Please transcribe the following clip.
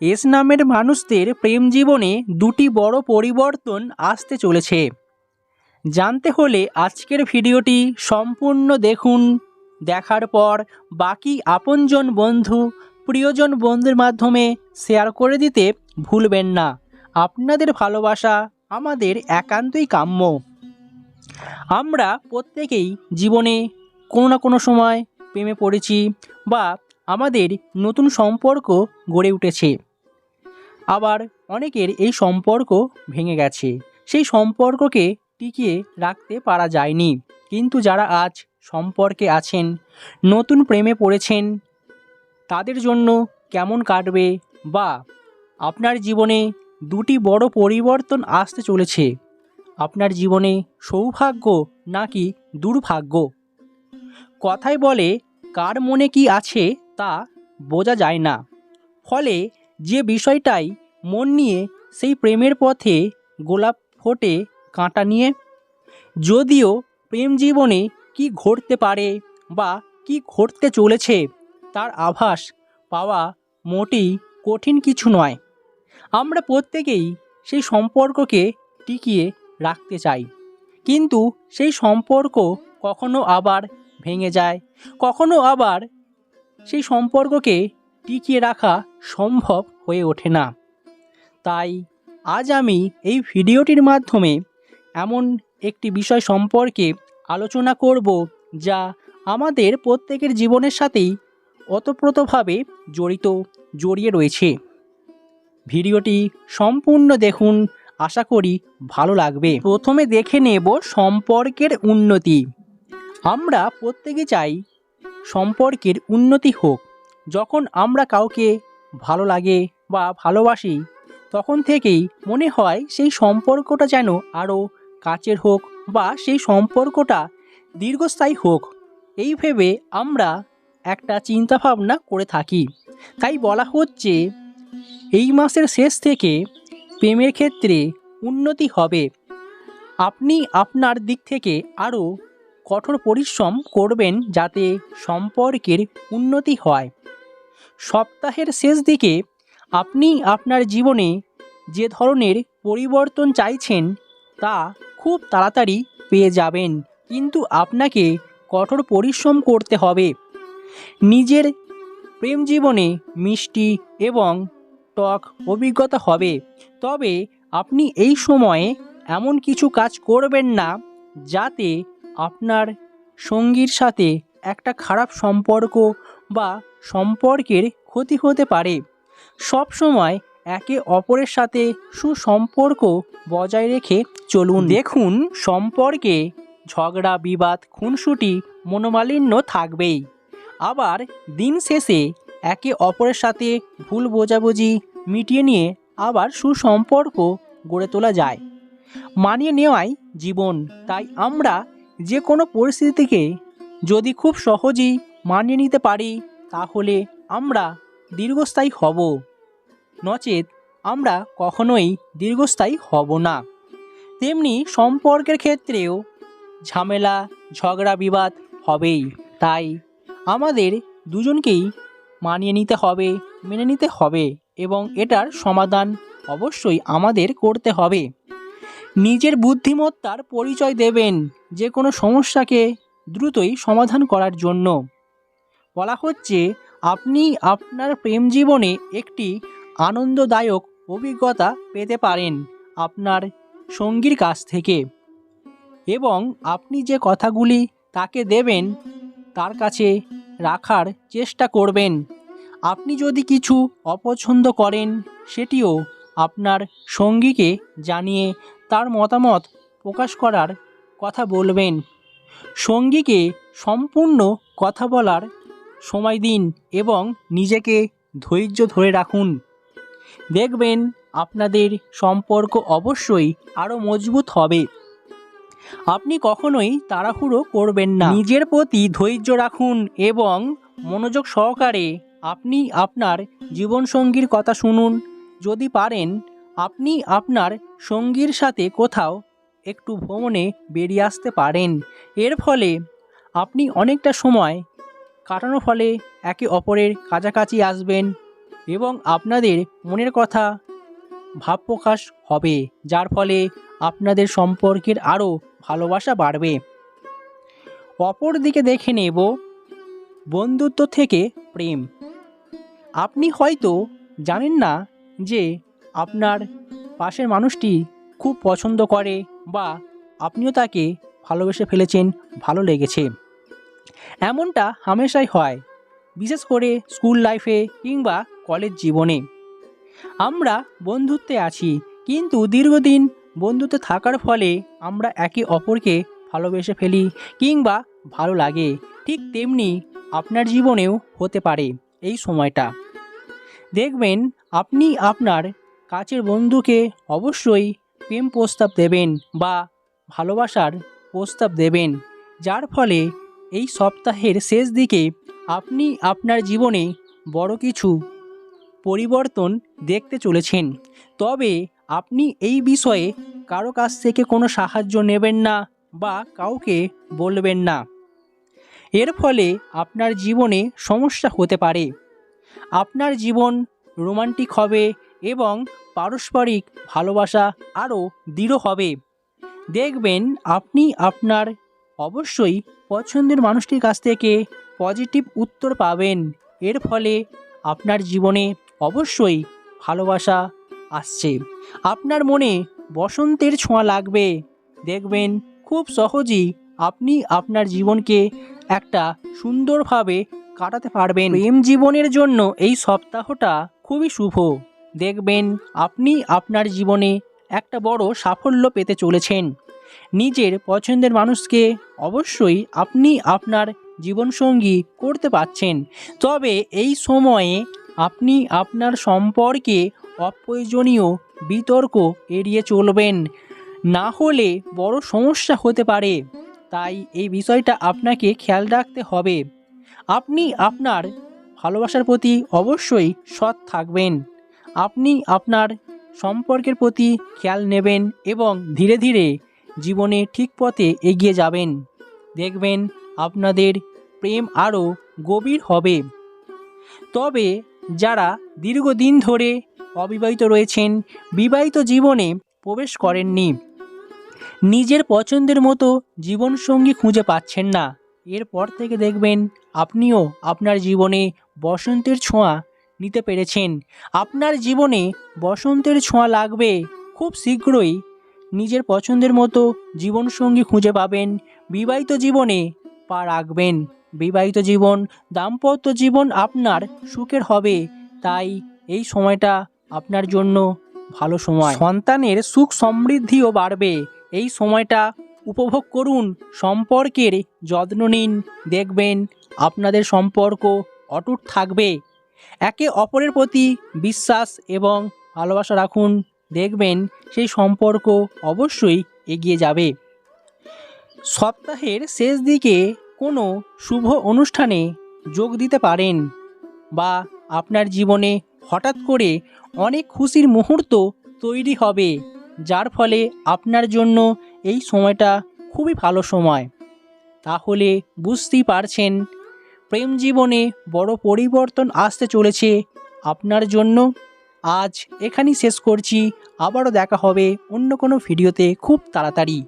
S নামের মানুষদের প্রেম জীবনে দুটি বড় পরিবর্তন আসতে চলেছে। জানতে হলে আজকের ভিডিওটি সম্পূর্ণ দেখুন। দেখার পর বাকি আপনজন বন্ধু, প্রিয়জন বন্ধুর মাধ্যমে শেয়ার করে দিতে ভুলবেন না। আপনাদের ভালোবাসা আমাদের একান্তই কাম্য। আমরা প্রত্যেকেই জীবনে কোনো না কোনো সময় প্রেমে পড়েছি বা আমাদের নতুন সম্পর্ক গড়ে উঠেছে। আবার অনেকের এই সম্পর্ক ভেঙে গেছে। সেই সম্পর্ককে টিকিয়ে রাখতে পারা যায়নি। কিন্তু যারা আজ সম্পর্কে আছেন, নতুন প্রেমে পড়েছেন, তাদের জন্য কেমন কাটবে বা আপনার জীবনে দুটি বড় পরিবর্তন আসতে চলেছে? আপনার জীবনে সৌভাগ্য নাকি দুর্ভাগ্য? কথায় বলে, কার মনে কি আছে? তা বোঝা যায় না। ফলে যে বিষয়টাই মন নিয়ে সেই প্রেমের পথে গোলাপ ফোটে কাঁটা নিয়ে। যদিও প্রেম জীবনে কি ঘটতে পারে বা কি ঘটতে চলেছে তার আভাস পাওয়া মোটেই কঠিন কিছু নয়। আমরা প্রত্যেকেই সেই সম্পর্ককে টিকিয়ে রাখতে চাই। কিন্তু সেই সম্পর্ক কখনো আবার ভেঙে যায়, কখনো আবার সেই সম্পর্ককে টিকিয়ে রাখা সম্ভব হয়ে ওঠে না। তাই আজ আমি এই ভিডিওটির মাধ্যমে এমন একটি বিষয় সম্পর্কে আলোচনা করব যা আমাদের প্রত্যেকের জীবনের সাথেই ওতপ্রোতভাবে জড়িত, জড়িয়ে রয়েছে। ভিডিওটি সম্পূর্ণ দেখুন, আশা করি ভালো লাগবে। প্রথমে দেখে নেব সম্পর্কের উন্নতি। আমরা প্রত্যেকে চাই সম্পর্কের উন্নতি হোক। যখন আমরা কাউকে ভালো লাগে বা ভালোবাসি, তখন থেকেই মনে হয় সেই সম্পর্কটা যেন আরও কাছের হোক বা সেই সম্পর্কটা দীর্ঘস্থায়ী হোক। এই ভেবে আমরা একটা চিন্তাভাবনা করে থাকি। তাই বলা হচ্ছে, এই মাসের শেষ থেকে প্রেমের ক্ষেত্রে উন্নতি হবে। আপনি আপনার দিক থেকে আরও কঠোর পরিশ্রম করবেন যাতে সম্পর্কের উন্নতি হয়। সপ্তাহের শেষ দিকে আপনি আপনার জীবনে যে ধরনের পরিবর্তন চাইছেন, তা খুব তাড়াতাড়ি পেয়ে যাবেন। কিন্তু আপনাকে কঠোর পরিশ্রম করতে হবে। নিজের প্রেম জীবনে মিষ্টি এবং টক অভিজ্ঞতা হবে। তবে আপনি এই সময়ে এমন কিছু কাজ করবেন না, যাতে আপনার সঙ্গীর সাথে একটা খারাপ সম্পর্ক বা সম্পর্কের ক্ষতি হতে পারে। সব সময় একে অপরের সাথে সুসম্পর্ক বজায় রেখে চলুন। দেখুন, সম্পর্কে ঝগড়া, বিবাদ, খুনসুটি, মনোমালিন্য থাকবেই। আবার দিন শেষে একে অপরের সাথে ভুল বোঝাবুঝি মিটিয়ে নিয়ে আবার সুসম্পর্ক গড়ে তোলা যায়। মানিয়ে নেওয়াই জীবন। তাই আমরা যে কোনো পরিস্থিতিকে যদি খুব সহজেই মানিয়ে নিতে পারি, তাহলে আমরা দীর্ঘস্থায়ী হব। নচেত আমরা কখনোই দীর্ঘস্থায়ী হব না। তেমনি সম্পর্কের ক্ষেত্রেও ঝামেলা, ঝগড়া, বিবাদ হবেই। তাই আমাদের দুজনকেই মানিয়ে নিতে হবে, মেনে নিতে হবে এবং এটার সমাধান অবশ্যই আমাদের করতে হবে। নিজের বুদ্ধিমত্তার পরিচয় দেবেন যে কোনো সমস্যাকে দ্রুতই সমাধান করার জন্য। বলা হচ্ছে, আপনি আপনার প্রেম জীবনে একটি আনন্দদায়ক অভিজ্ঞতা পেতে পারেন আপনার সঙ্গীর কাছ থেকে। এবং আপনি যে কথাগুলি তাকে দেবেন, তার কাছে রাখার চেষ্টা করবেন। আপনি যদি কিছু অপছন্দ করেন, সেটিও আপনার সঙ্গীকে জানিয়ে তার মতামত প্রকাশ করার কথা বলবেন। সঙ্গীকে সম্পূর্ণ কথা বলার সময় দিন এবং নিজেকে ধৈর্য ধরে রাখুন। দেখবেন আপনাদের সম্পর্ক অবশ্যই আরও মজবুত হবে। আপনি কখনোই তাড়াহুড়ো করবেন না। নিজের প্রতি ধৈর্য রাখুন এবং মনোযোগ সহকারে আপনি আপনার জীবনসঙ্গীর কথা শুনুন। যদি পারেন, আপনি আপনার সঙ্গীর সাথে কোথাও একটু ভ্রমণে বেরিয়ে আসতে পারেন। এর ফলে আপনি অনেকটা সময় কাটানোর ফলে একে অপরের কাছাকাছি আসবেন এবং আপনাদের মনের কথা ভাব প্রকাশ হবে, যার ফলে আপনাদের সম্পর্কের আরও ভালোবাসা বাড়বে। অপর দিকে দেখে নেব বন্ধুত্ব থেকে প্রেম। আপনি হয়তো জানেন না যে আপনার পাশের মানুষটি খুব পছন্দ করে বা আপনিও তাকে ভালোবেসে ফেলেছেন, ভালো লেগেছে। এমনটা হামেশাই হয়, বিশেষ করে স্কুল লাইফে কিংবা কলেজ জীবনে। আমরা বন্ধুত্বে আছি, কিন্তু দীর্ঘদিন বন্ধুত্বে থাকার ফলে আমরা একে অপরকে ভালোবেসে ফেলি কিংবা ভালো লাগে। ঠিক তেমনি আপনার জীবনেও হতে পারে এই সময়টা। দেখবেন আপনি আপনার কাছের বন্ধুকে অবশ্যই প্রেম প্রস্তাব দেবেন বা ভালোবাসার প্রস্তাব দেবেন, যার ফলে এই সপ্তাহের শেষ দিকে আপনি আপনার জীবনে বড় কিছু পরিবর্তন দেখতে চলেছেন। তবে আপনি এই বিষয়ে কারও কাছ থেকে কোনো সাহায্য নেবেন না বা কাউকে বলবেন না। এর ফলে আপনার জীবনে সমস্যা হতে পারে। আপনার জীবন রোমান্টিক হবে এবং পারস্পরিক ভালোবাসা আরও দৃঢ় হবে। দেখবেন আপনি আপনার অবশ্যই পছন্দের মানুষটির কাছ থেকে পজিটিভ উত্তর পাবেন। এর ফলে আপনার জীবনে অবশ্যই ভালোবাসা আসছে। আপনার মনে বসন্তের ছোঁয়া লাগবে। দেখবেন খুব সহজেই আপনি আপনার জীবনকে একটা সুন্দরভাবে কাটাতে পারবেন। প্রেম জীবনের জন্য এই সপ্তাহটা খুবই শুভ। দেখবেন আপনি আপনার জীবনে একটা বড় সাফল্য পেতে চলেছেন। নিজের পছন্দের মানুষকে অবশ্যই আপনি আপনার জীবনসঙ্গী করতে পারছেন। তবে এই সময়ে আপনি আপনার সম্পর্কে অপ্রয়োজনীয় বিতর্ক এড়িয়ে চলবেন। না হলে বড় সমস্যা হতে পারে। তাই এই বিষয়টা আপনাকে খেয়াল রাখতে হবে। আপনি আপনার ভালোবাসার প্রতি অবশ্যই সৎ থাকবেন। আপনি আপনার সম্পর্কের প্রতি খেয়াল নেবেন এবং ধীরে ধীরে জীবনে ঠিক পথে এগিয়ে যাবেন। দেখবেন আপনাদের প্রেম আরও গভীর হবে। তবে যারা দীর্ঘদিন ধরে অবিবাহিত রয়েছেন, বিবাহিত জীবনে প্রবেশ করেননি। নিজের পছন্দের মতো জীবনসঙ্গী খুঁজে পাচ্ছেন না। এরপর থেকে দেখবেন আপনিও আপনার জীবনে বসন্তের ছোঁয়া নিতে পেরেছেন। আপনার জীবনে বসন্তের ছোঁয়া লাগবে খুব শীঘ্রই। নিজের পছন্দের মতো জীবনসঙ্গী খুঁজে পাবেন। বিবাহিত জীবনে পা রাখবেন। বিবাহিত জীবন, দাম্পত্য জীবন আপনার সুখের হবে। তাই এই সময়টা আপনার জন্য ভালো সময়। সন্তানের সুখ সমৃদ্ধিও বাড়বে। এই সময়টা উপভোগ করুন সম্পর্কের যত্ন নিন। দেখবেন আপনাদের সম্পর্ক অটুট থাকবে। একে অপরের প্রতি বিশ্বাস এবং ভালোবাসা রাখুন। দেখবেন সেই সম্পর্ক অবশ্যই এগিয়ে যাবে। সপ্তাহের শেষ দিকে কোনো শুভ অনুষ্ঠানে যোগ দিতে পারেন বা আপনার জীবনে হঠাৎ করে অনেক খুশির মুহূর্ত তৈরি হবে। যার ফলে আপনার জন্য এই সময়টা খুবই ভালো সময়। তাহলে বুঝতেই পারছেন, প্রেম জীবনে বড় পরিবর্তন আসতে চলেছে আপনার জন্য। আজ এখানেই শেষ করছি, আবারও দেখা হবে অন্য কোনো ভিডিওতে খুব তাড়াতাড়ি।